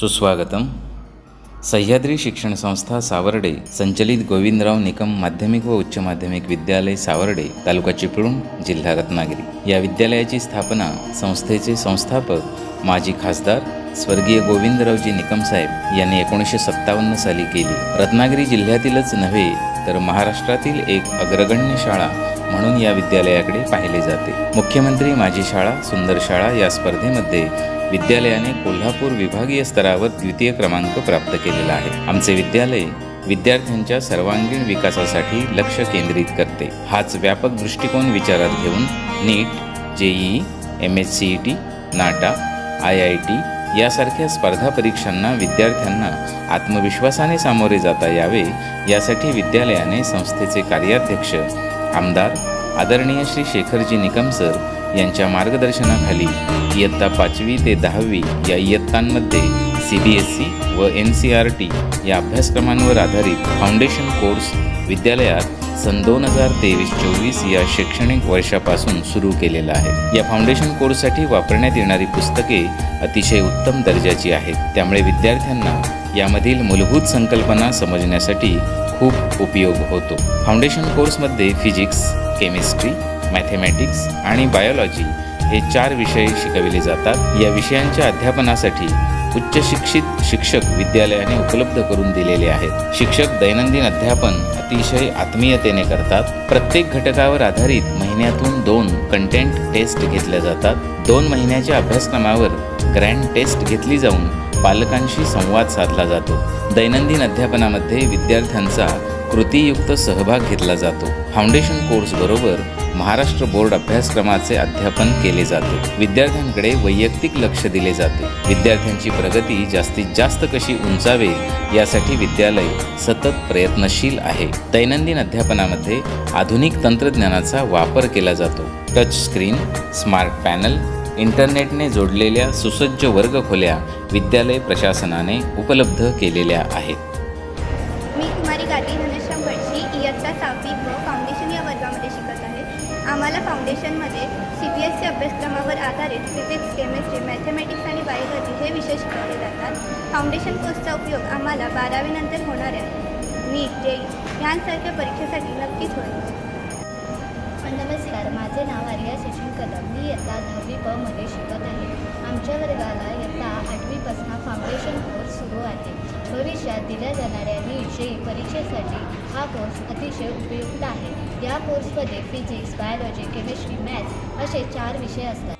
सुस्वागतम. सह्याद्री शिक्षण संस्था सावर्डे संचलित गोविंदराव निकम माध्यमिक व उच्च माध्यमिक विद्यालय सावर्डे तालुका चिपळूण जिल्हा रत्नागिरी. या विद्यालयाची स्थापना संस्थेचे संस्थापक माजी खासदार स्वर्गीय गोविंदरावजी निकम साहेब यांनी एकोणीसशे सत्तावन्न साली केली. रत्नागिरी जिल्ह्यातीलच नव्हे तर महाराष्ट्रातील एक अग्रगण्य शाळा म्हणून या विद्यालयाकडे पाहिले जाते. मुख्यमंत्री माझी शाळा सुंदर शाळा या स्पर्धेमध्ये विद्यालयाने कोल्हापूर विभागीय स्तरावर द्वितीय क्रमांक प्राप्त केलेला आहे. आमचे विद्यालय विद्यार्थ्यांच्या सर्वांगीण विकासासाठी लक्ष केंद्रित करते. हाच व्यापक दृष्टिकोन विचारात घेऊन NEET JEE M S C E T NATA I I T यासारख्या स्पर्धा परीक्षांना विद्यार्थ्यांना आत्मविश्वासाने सामोरे जाता यावे यासाठी विद्यालयाने संस्थेचे कार्याध्यक्ष आमदार आदरणीय श्री शेखरजी निकम सर यांच्या मार्गदर्शनाखाली इयत्ता पाचवी ते दहावी या इयत्तांमध्ये सी बी एस सी व एन सी आर टी या अभ्यासक्रमांवर आधारित फाउंडेशन कोर्स विद्यालयात सन दोन हजार तेवीस चोवीस या शैक्षणिक वर्षापासून सुरू केलेला आहे. या फाउंडेशन कोर्ससाठी वापरण्यात येणारी पुस्तके अतिशय उत्तम दर्जाची आहेत. त्यामुळे विद्यार्थ्यांना यामधील मूलभूत संकल्पना समजण्यासाठी खूप उपयोग होतो. फाउंडेशन कोर्समध्ये फिजिक्स केमिस्ट्री मॅथेमॅटिक्स आणि बायोलॉजी हे चार विषय शिकविले जातात. या विषयांच्या अध्यापनासाठी उच्च शिक्षित शिक्षक विद्यालयाने उपलब्ध करून दिलेले आहेत. शिक्षक दैनंदिन अध्यापन अतिशय आत्मीयतेने करतात. प्रत्येक घटकावर आधारित महिन्यातून दोन कंटेंट टेस्ट घेतल्या जातात. दोन महिन्याच्या अभ्यासक्रमावर ग्रँड टेस्ट घेतली जाऊन पालकांशी संवाद साधला जातो. दैनंदिन अध्यापनामध्ये विद्यार्थ्यांचा कृतीयुक्त सहभाग घेतला जातो. फाउंडेशन कोर्स बरोबर महाराष्ट्र बोर्ड अभ्यासक्रमाचे अध्यापन केले जाते. विद्यार्थ्यांकडे वैयक्तिक लक्ष दिले जाते. विद्यार्थ्यांची प्रगती जास्तीत जास्त कशी उंचावे यासाठी विद्यालय सतत प्रयत्नशील आहे. दैनंदिन अध्यापनामध्ये आधुनिक तंत्रज्ञानाचा वापर केला जातो. टच स्क्रीन स्मार्ट पॅनल इंटरनेटने जोडलेल्या सुसज्ज वर्गखोल्या विद्यालय प्रशासनाने उपलब्ध केलेल्या आहेत. इयत्ता सहावी ब फाउंडेशन या वर्गामध्ये शिकत आहे. आम्हाला फाउंडेशनमध्ये सी बी एस सी अभ्यासक्रमावर आधारित फिजिक्स केमिस्ट्री मॅथमॅटिक्स आणि बायोलॉजी हे विषय शिकवले जातात. फाउंडेशन कोर्सचा उपयोग आम्हाला बारावीनंतर होणाऱ्या नीट जे यांसारख्या परीक्षेसाठी नक्कीच होईल. नमस्कार माझे नाव आर्या सचिन कदम. मी इयत्ता दहावी ब मध्ये शिकत आहे. आमच्या वर्गाला भविष्यात दिल्या जाणाऱ्या विषयी परीक्षेसाठी हा कोर्स अतिशय उपयुक्त आहे. या कोर्समध्ये फिजिक्स बायोलॉजी केमिस्ट्री मॅथ्स असे चार विषय असतात.